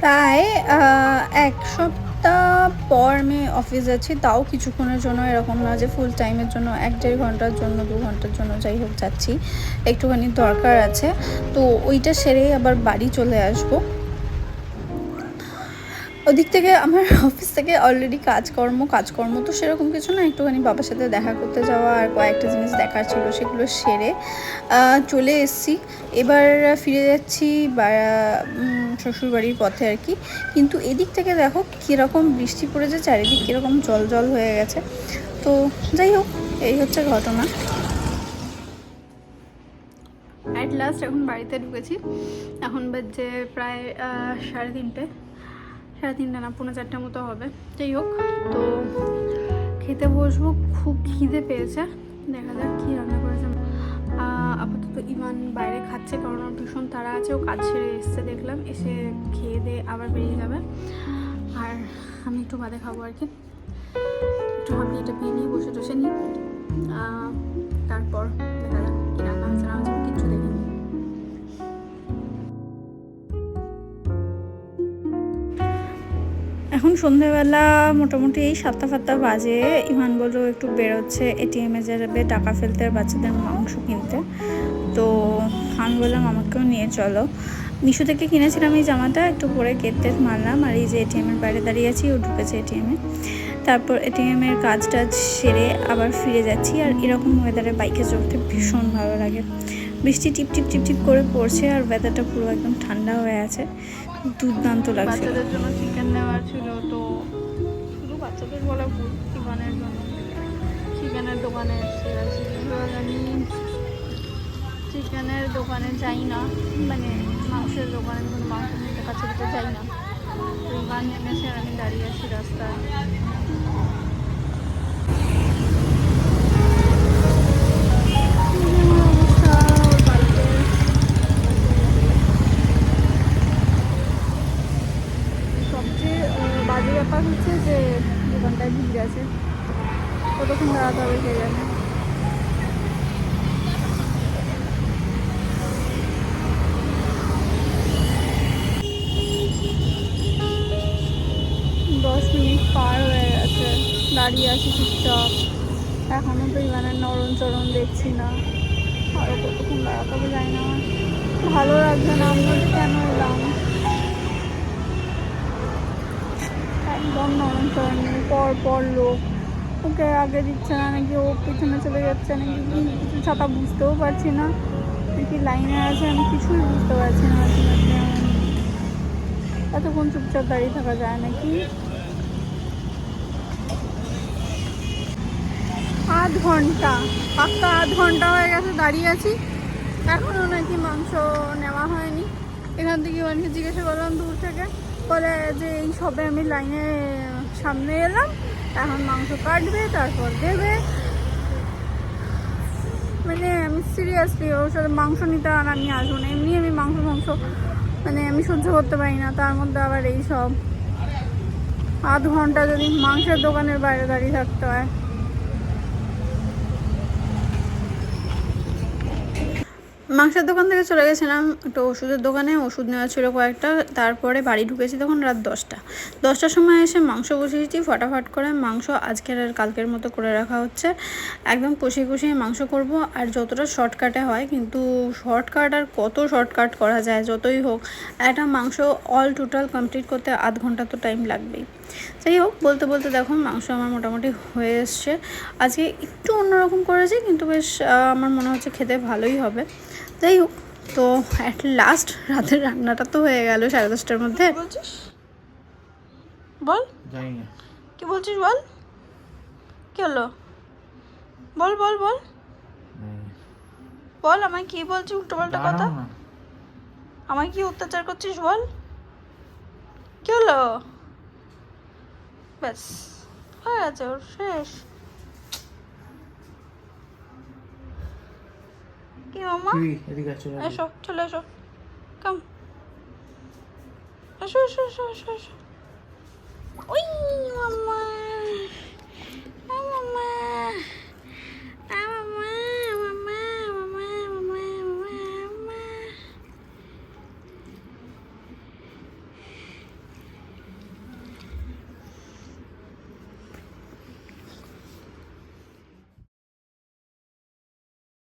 প্রায় এক সপ্তাহ পর আমি অফিস যাচ্ছি। তাও কিছুক্ষণের জন্য এরকম না যে ফুল টাইমের জন্য এক দেড় ঘণ্টার জন্য, দু ঘণ্টার জন্য যাই হোক যাচ্ছি। একটুখানি দরকার আছে। তো ওইটা সেরেই আবার বাড়ি চলে আসব। ওদিক থেকে আমার অফিস থেকে অলরেডি কাজকর্ম কাজকর্ম তো সেরকম কিছু না, একটুখানি বাবার সাথে দেখা করতে যাওয়া আর কয়েকটা জিনিস দেখার ছিল সেগুলো সেরে চলে এসেছি। এবার ফিরে যাচ্ছি বা- শ্বশুরবাড়ির পথে আর কি। কিন্তু এদিক থেকে দেখো কীরকম বৃষ্টি পড়েছে, চারিদিক কীরকম জল জল হয়ে গেছে। তো যাই হোক, এই হচ্ছে ঘটনা। অ্যাট লাস্ট এখন বাড়িতে ঢুকেছি। এখন বাজে প্রায় সাড়ে তিনটে। সাড়ে তিনটে না, পৌনে চারটে মতো হবে। যাই হোক, তো খেতে বসবো, খুব খিদে পেয়েছে। দেখা যাক কী রান্না করেছে। আপাতত ইমান বাইরে খাচ্ছে কারণ ওর ভীষণ তাড়া আছে, ও কাজ ছেড়ে এসছে দেখলাম, এসে খেয়ে দিয়ে আবার বেরিয়ে যাবে। আর আমি একটু বাদে খাব আর কি। একটু আমি এটা পেয়ে নিয়ে বসে টসে নিই তারপর এখন সন্ধেবেলা মোটামুটি এই সাতটা ফাতটা বাজে। ইমান বলল, একটু বেরোচ্ছে এটিএমে যাবে, টাকা ফেলতে আর বাচ্চাদের মাংস কিনতে। তো আমি বললাম, আমাকেও নিয়ে চলো। মিশো থেকে কিনেছিলাম এই জামাটা, একটু পরে কেট মারলাম, আর এই যে এটিএমের বাইরে দাঁড়িয়ে আছি, ও ঢুকেছে এটিএমে তারপর এটিএমের কাজ টাজ সেরে আবার ফিরে যাচ্ছি, আর এরকম ওয়েদারে বাইকে চড়তে ভীষণ ভালো লাগে। বৃষ্টি টিপ টিপ টিপ টিপ করে পড়ছে, আর ওয়েদারটা পুরো একদম ঠান্ডা হয়ে আছে। দুর্দান্ত লাগছে বাচ্চাদের জন্য চিকেন ছিল, তো শুধু বাচ্চাদের ইভানের জন্য। চিকেনের দোকানে আমি চিকেনের দোকানে যাই না মানে মাংসের দোকানে কোনো মাংস নিতে কাছে যাই না। ইভান নেমেছে আমি দাঁড়িয়ে আছি রাস্তায়। ব্যাপার হচ্ছে যে দোকানটায় ভিড় আছে কতক্ষণ দাঁড়াতে হবে কে জানে। দশ মিনিট পার হয়ে গেছে। দাঁড়িয়ে আছি চুপচাপ। এখনও তো ইমানের নরম চরম দেখছি না। আরও কতক্ষণ দাঁড়াতে হবে যাই না আমার। ভালো লাগছে না আমরা যে কেন এলাম পর পর লোক। ওকে আগে দিচ্ছে না, নাকি ও পিছনে চলে যাচ্ছে, নাকি কি? কিছু ছাতা বুঝতেও পারছি না। নাকি লাইনে আছে, আমি কিছুই বুঝতে পারছি না। এতক্ষণ চুপচাপ দাঁড়িয়ে থাকা যায় নাকি? আধ ঘণ্টা। পাক্কা আধ ঘণ্টা হয়ে গেছে দাঁড়িয়ে আছি। এখনও নাকি মাংস নেওয়া হয়নি। এখান থেকে ওয়ানকে জিজ্ঞাসা করলাম দূর থেকে। বলে যে এই সবে আমি লাইনে সামনে এলাম, এখন মাংস কাটবে, তারপর দেবে। মানে আমি সিরিয়াসলি ওর সাথে মাংস নিতে আর আমি আসব না। এমনি আমি মাংস মাংস মানে আমি সহ্য করতে পারি না। তার মধ্যে আবার এই সব আধ ঘণ্টা যদি মাংসের দোকানের বাইরে দাঁড়িয়ে থাকতে হয়। মাংসের দোকান থেকে চলে গেছিলাম একটা ওষুধের দোকানে, ওষুধ নেওয়া ছিল কয়েকটা। তারপরে বাড়ি ঢুকেছি তখন রাত দশটা। দশটার সময় এসে মাংস বসিয়েছি, ফটাফট করে মাংস আজকের আর কালকের মতো করে রাখা হচ্ছে। একদম কষিয়ে কষিয়ে মাংস করব, আর যতটা শর্টকাটে হয়, কিন্তু শর্টকাট আর কত শর্টকাট করা যায়, যতই হোক, একটা মাংস অল টোটাল কমপ্লিট করতে আধ ঘণ্টা তো টাইম লাগবেই। যাই হোক, বলতে বলতে দেখো, মাংস আমার মোটামুটি হয়ে এসছে। আজকে একটু অন্যরকম করেছি, কিন্তু বেশ আমার মনে হচ্ছে খেতে ভালোই হবে। যাই হোক তো অ্যাট লাস্ট রাতের রান্নাটা তো হয়ে গেল সাড়ে দশটার মধ্যে। বলছিস? বল। কি বলছিস বল? কি হলো? বল বল বল। বল আমায় কি বলছিস উল্টো পাল্টা কথা? আমায় কি অত্যাচার করছিস বল? কি হলো? ব্যাস হয়ে গেছে ওর শেষ। কি মামা এদিকে চলে এসো চলে এসো। কাম এসো এসো এসো এসো এসো। ওই মামা